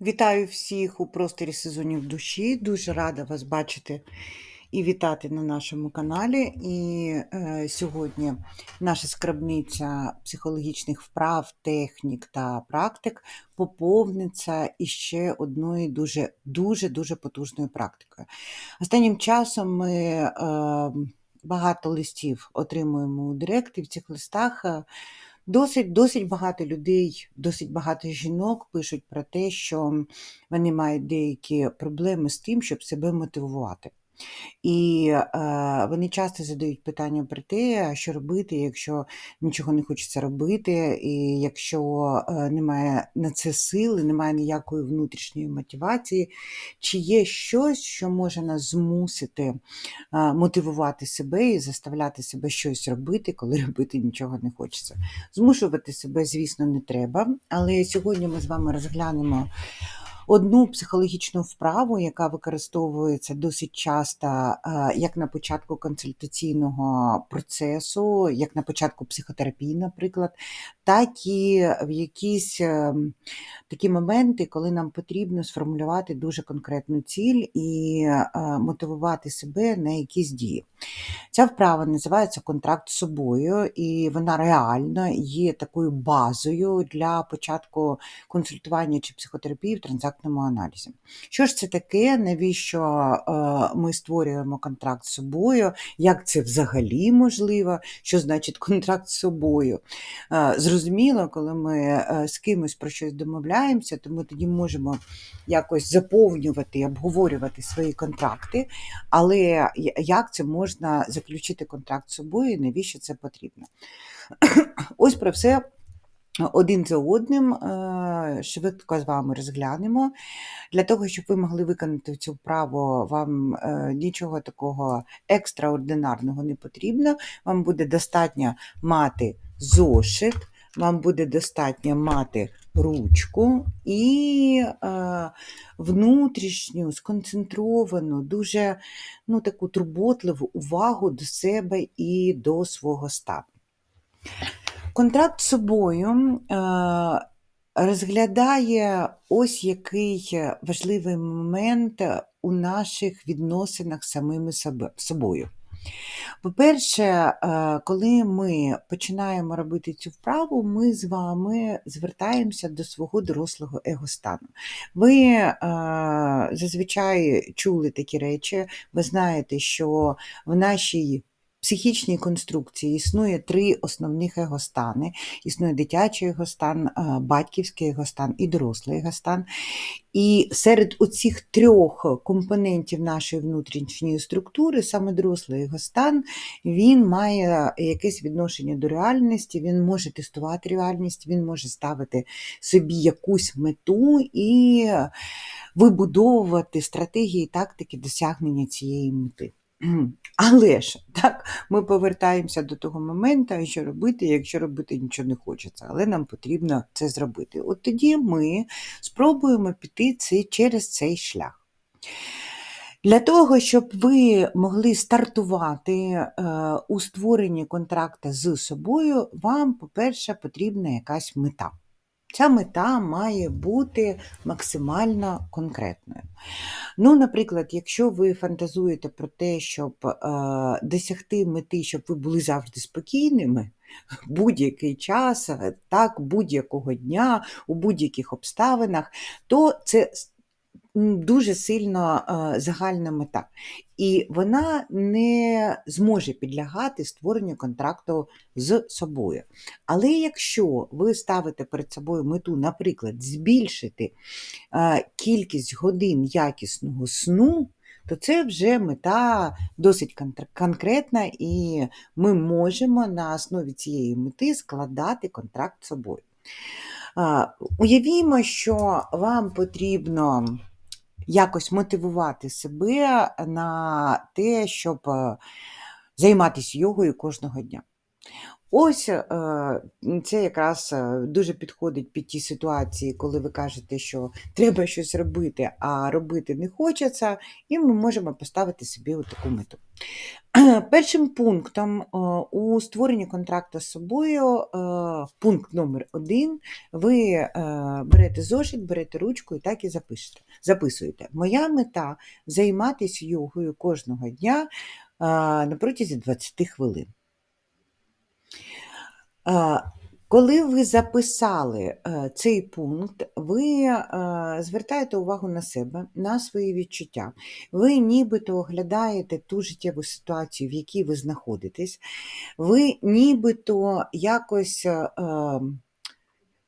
Вітаю всіх у просторі сезонів душі. Дуже рада вас бачити і вітати на нашому каналі. І е, сьогодні наша скрабниця психологічних вправ, технік та практик поповниться іще одною дуже дуже дуже потужною практикою. Останнім часом ми е, багато листів отримуємо у директ, і в цих листах. Досить, досить багато людей, досить багато жінок пишуть про те, що вони мають деякі проблеми з тим, щоб себе мотивувати. І е, вони часто задають питання про те, що робити, якщо нічого не хочеться робити, і якщо е, немає на це сили, немає ніякої внутрішньої мотивації, чи є щось, що може нас змусити е, мотивувати себе і заставляти себе щось робити, коли робити нічого не хочеться. Змушувати себе, звісно, не треба, але сьогодні ми з вами розглянемо одну психологічну вправу, яка використовується досить часто е, як на початку консультаційного процесу, як на початку психотерапії, наприклад, так і в якісь е, такі моменти, коли нам потрібно сформулювати дуже конкретну ціль і е, мотивувати себе на якісь дії. Ця вправа називається контракт з собою, і вона реально є такою базою для початку консультування чи психотерапії в транзактному аналізі. Що ж це таке? Навіщо е, ми створюємо контракт з собою? Як це взагалі можливо? Що значить контракт з собою? Е, Зрозуміло, коли ми е, з кимось про щось домовляємося, то ми тоді можемо якось заповнювати обговорювати свої контракти, але як це можна заключити контракт з собою навіщо це потрібно? Ось про все один за одним е, швидко з вами розглянемо. Для того, щоб ви могли виконати цю вправу, вам е, нічого такого екстраординарного не потрібно. Вам буде достатньо мати зошит, вам буде достатньо мати ручку і е, внутрішню, сконцентровану, дуже ну, таку турботливу увагу до себе і до свого стану. Контракт з собою е, розглядає ось який важливий момент у наших відносинах з самими собою. По-перше, е, коли ми починаємо робити цю вправу, ми з вами звертаємося до свого дорослого егостану. Ви е, зазвичай чули такі речі, ви знаєте, що в нашій психічній конструкції існує три основних егостани. Існує дитячий егостан, е, батьківський егостан і дорослий егостан. І серед оцих трьох компонентів нашої внутрішньої структури, саме дорослий егостан, він має якесь відношення до реальності, він може тестувати реальність, він може ставити собі якусь мету і вибудовувати стратегії і тактики досягнення цієї мети. Але ж так, ми повертаємося до того моменту, що робити, якщо робити нічого не хочеться, але нам потрібно це зробити. От тоді ми спробуємо піти це, через цей шлях. Для того, щоб ви могли стартувати е, у створенні контракта з собою, вам, по-перше, потрібна якась мета. Ця мета має бути максимально конкретною. Ну, наприклад, якщо ви фантазуєте про те, щоб е, досягти мети, щоб ви були завжди спокійними, будь-який час, так, будь-якого дня, у будь-яких обставинах, то це дуже сильно е, загальна мета. І вона не зможе підлягати створенню контракту з собою. Але якщо ви ставите перед собою мету, наприклад, збільшити е, кількість годин якісного сну, то це вже мета досить конкретна, і ми можемо на основі цієї мети складати контракт з собою. Уявімо, що вам потрібно якось мотивувати себе на те, щоб е, займатися йогою кожного дня. Ось е, це якраз е, дуже підходить під ті ситуації, коли ви кажете, що треба щось робити, а робити не хочеться, і ми можемо поставити собі таку мету. Першим пунктом е, у створенні контракту з собою, пункт номер один, ви берете зошит, берете ручку і так і запишете. записуєте. Моя мета займатися йогою кожного дня на протязі 20 хвилин. Коли ви записали е, цей пункт, ви е, звертаєте увагу на себе, на свої відчуття. Ви нібито оглядаєте ту життєву ситуацію, в якій ви знаходитесь, ви нібито якось е,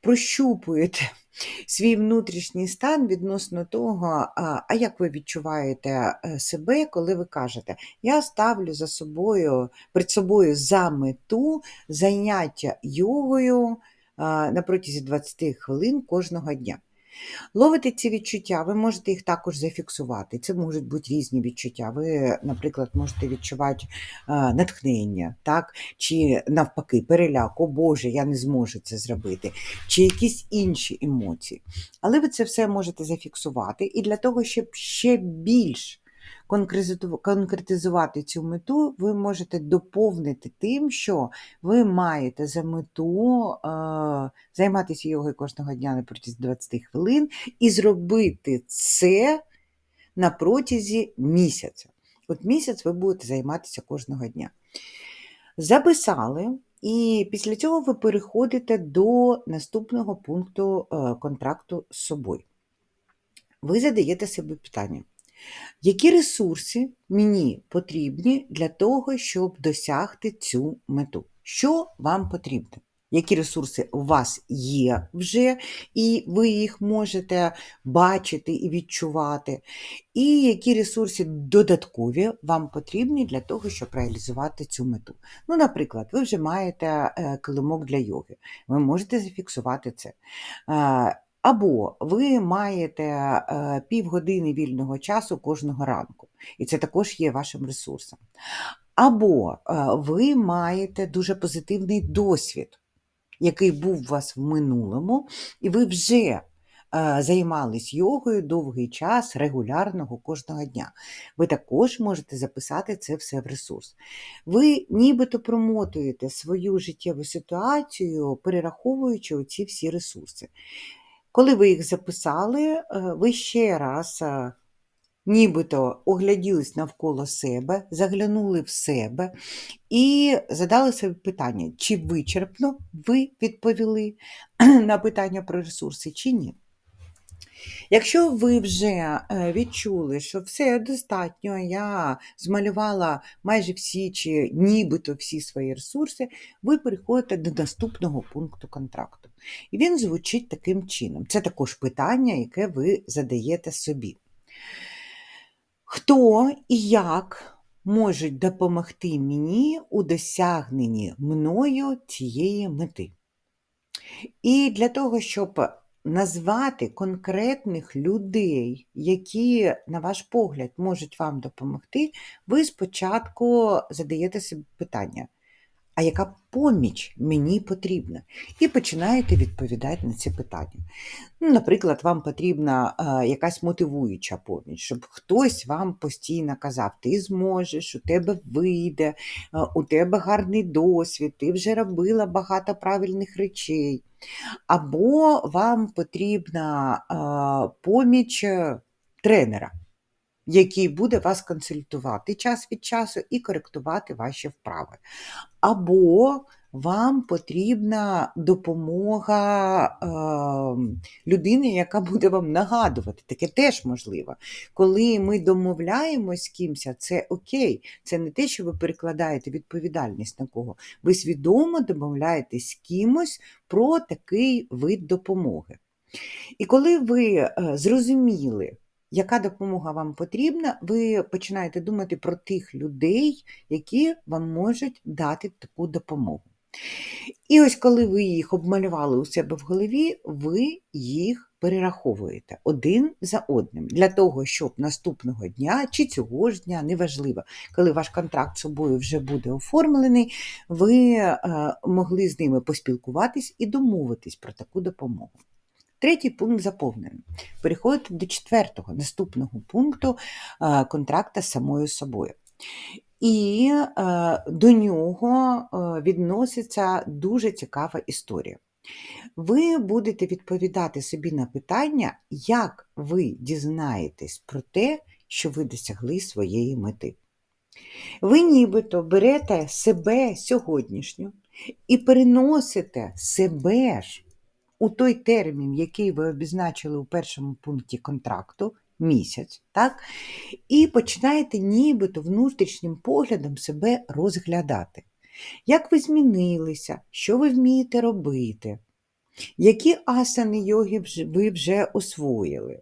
прощупуєте свій внутрішній стан відносно того, а як ви відчуваєте е, себе, коли ви кажете, я ставлю за собою, перед собою за мету заняття йогою на протязі 20 хвилин кожного дня. Ловите ці відчуття, ви можете їх також зафіксувати. Це можуть бути різні відчуття. Ви, наприклад, можете відчувати натхнення, так? чи навпаки, переляк, о Боже, я не зможу це зробити, чи якісь інші емоції. Але ви це все можете зафіксувати. І для того, щоб ще більш конкретизувати цю мету, ви можете доповнити тим, що ви маєте за мету е, займатися йогою кожного дня на протязі 20 хвилин і зробити це на протязі місяця. От місяць ви будете займатися кожного дня. Записали, і після цього ви переходите до наступного пункту е, контракту з собою. Ви задаєте собі питання. Які ресурси мені потрібні для того, щоб досягти цю мету? Що вам потрібно? Які ресурси у вас є вже, і ви їх можете бачити і відчувати, і які ресурси додаткові вам потрібні для того, щоб реалізувати цю мету. Ну, Наприклад, ви вже маєте е, килимок для йоги, ви можете зафіксувати це. Або ви маєте е, півгодини вільного часу кожного ранку, і це також є вашим ресурсом. Або е, ви маєте дуже позитивний досвід, який був у вас в минулому, і ви вже е, займались йогою довгий час регулярного кожного дня. Ви також можете записати це все в ресурс. Ви нібито промотуєте свою життєву ситуацію, перераховуючи оці всі ресурси. Коли ви їх записали, е, ви ще раз е, нібито огляділись навколо себе, заглянули в себе і задали собі питання, чи вичерпно ви відповіли на питання про ресурси, чи ні. Якщо ви вже е, відчули, що все достатньо, я змалювала майже всі чи нібито всі свої ресурси, ви переходите до наступного пункту контракту. І він звучить таким чином. Це також питання, яке ви задаєте собі. Хто і як можуть допомогти мені у досягненні мною цієї мети? І для того, щоб назвати конкретних людей, які, на ваш погляд, можуть вам допомогти, ви спочатку задаєте собі питання, а яка поміч мені потрібна? І починаєте відповідати на ці питання. Ну, Наприклад, вам потрібна а, якась мотивуюча поміч, щоб хтось вам постійно казав, ти зможеш, у тебе вийде, а, у тебе гарний досвід, ти вже робила багато правильних речей. Або вам потрібна а, поміч е, тренера, який буде вас консультувати час від часу і коректувати ваші вправи. Або вам потрібна допомога е, людини, яка буде вам нагадувати. Таке теж можливо. Коли ми домовляємось з кимось, це окей, це не те, що ви перекладаєте відповідальність на кого. Ви свідомо домовляєтесь з кимось про такий вид допомоги. І коли ви е, зрозуміли, яка допомога вам потрібна, ви починаєте думати про тих людей, які вам можуть дати таку допомогу. І ось коли ви їх обмалювали у себе в голові, ви їх перераховуєте один за одним для того, щоб наступного дня чи цього ж дня, неважливо, коли ваш контракт з собою вже буде оформлений, ви е, могли з ними поспілкуватись і домовитись про таку допомогу. Третій пункт заповнений. Переходите до четвертого, наступного пункту е, контракта з самою собою. І е, до нього е, відноситься дуже цікава історія. Ви будете відповідати собі на питання, як ви дізнаєтесь про те, що ви досягли своєї мети. Ви нібито берете себе сьогоднішню і переносите себе ж у той термін, який ви обізначили у першому пункті контракту, місяць, так? і починаєте нібито внутрішнім поглядом себе розглядати. Як ви змінилися, що ви вмієте робити? Які асани йоги ви вже освоїли?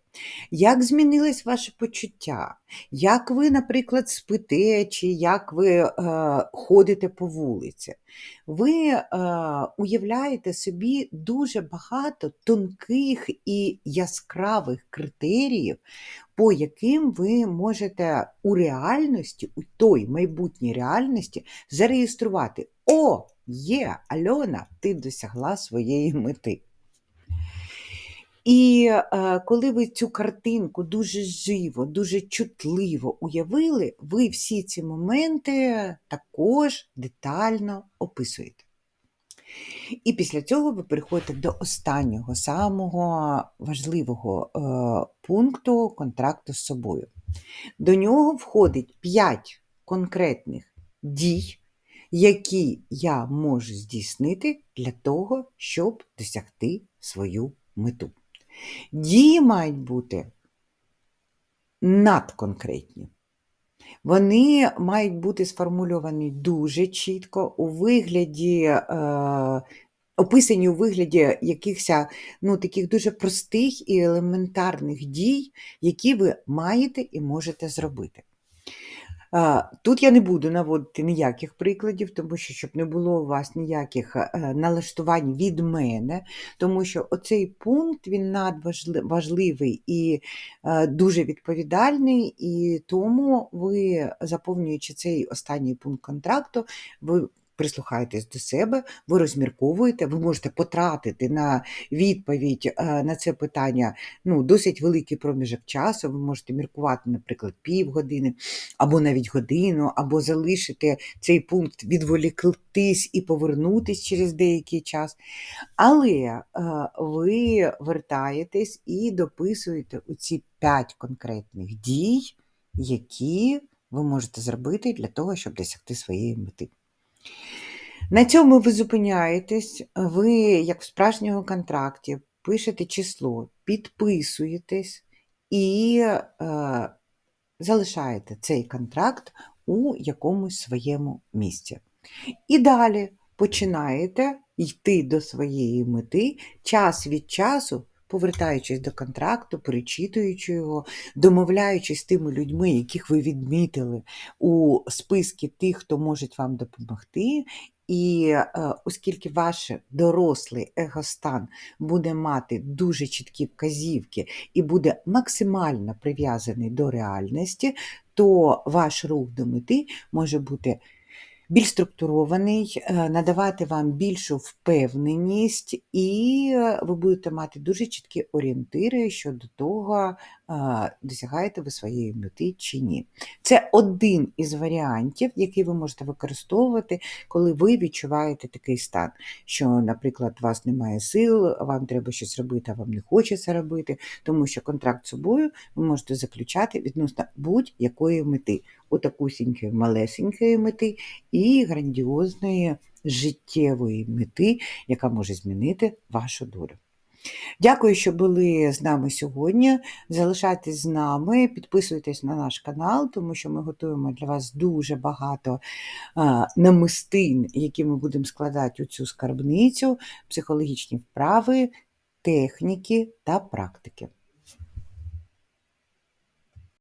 Як змінились ваші почуття? Як ви, наприклад, спите, чи як ви е, ходите по вулиці? Ви е, уявляєте собі дуже багато тонких і яскравих критеріїв, по яким ви можете у реальності, у той майбутній реальності зареєструвати. О, є, Альона, ти досягла своєї мети. І е, коли ви цю картинку дуже живо, дуже чутливо уявили, ви всі ці моменти також детально описуєте. І після цього ви переходите до останнього, самого важливого е, пункту контракту з собою. До нього входить 5 конкретних дій, які я можу здійснити для того, щоб досягти свою мету. Дії мають бути надконкретні. Вони мають бути сформульовані дуже чітко у вигляді, е, описані у вигляді якихось ну, таких дуже простих і елементарних дій, які ви маєте і можете зробити. Тут я не буду наводити ніяких прикладів, тому що щоб не було у вас ніяких е, налаштувань від мене, тому що оцей пункт він надважливий і е, дуже відповідальний, і тому ви, заповнюючи цей останній пункт контракту, ви прислухаєтесь до себе, ви розмірковуєте, ви можете потратити на відповідь е, на це питання ну, досить великий проміжок часу. Ви можете міркувати, наприклад, півгодини, або навіть годину, або залишити цей пункт, відволіктись і повернутись через деякий час. Але е, ви вертаєтесь і дописуєте оці п'ять конкретних дій, які ви можете зробити для того, щоб досягти своєї мети. На цьому ви зупиняєтесь, ви, як в справжньому контракті, пишете число, підписуєтесь і е, залишаєте цей контракт у якомусь своєму місці. І далі починаєте йти до своєї мети час від часу повертаючись до контракту, перечитуючи його, домовляючись з тими людьми, яких ви відмітили у списки тих, хто може вам допомогти. І е, оскільки ваш дорослий егостан буде мати дуже чіткі вказівки і буде максимально прив'язаний до реальності, то ваш рух до мети може бути більш структурований, е, надавати вам більшу впевненість, і е, ви будете мати дуже чіткі орієнтири щодо того, досягаєте ви своєї мети чи ні. Це один із варіантів, який ви можете використовувати, коли ви відчуваєте такий стан, що, наприклад, у вас немає сил, вам треба щось робити, а вам не хочеться робити, тому що контракт з собою ви можете заключати відносно будь-якої мети, отакусінької малесенької мети і грандіозної життєвої мети, яка може змінити вашу долю. Дякую, що були з нами сьогодні. Залишайтесь з нами, підписуйтесь на наш канал, тому що ми готуємо для вас дуже багато намистин, які ми будемо складати у цю скарбницю, психологічні вправи, техніки та практики.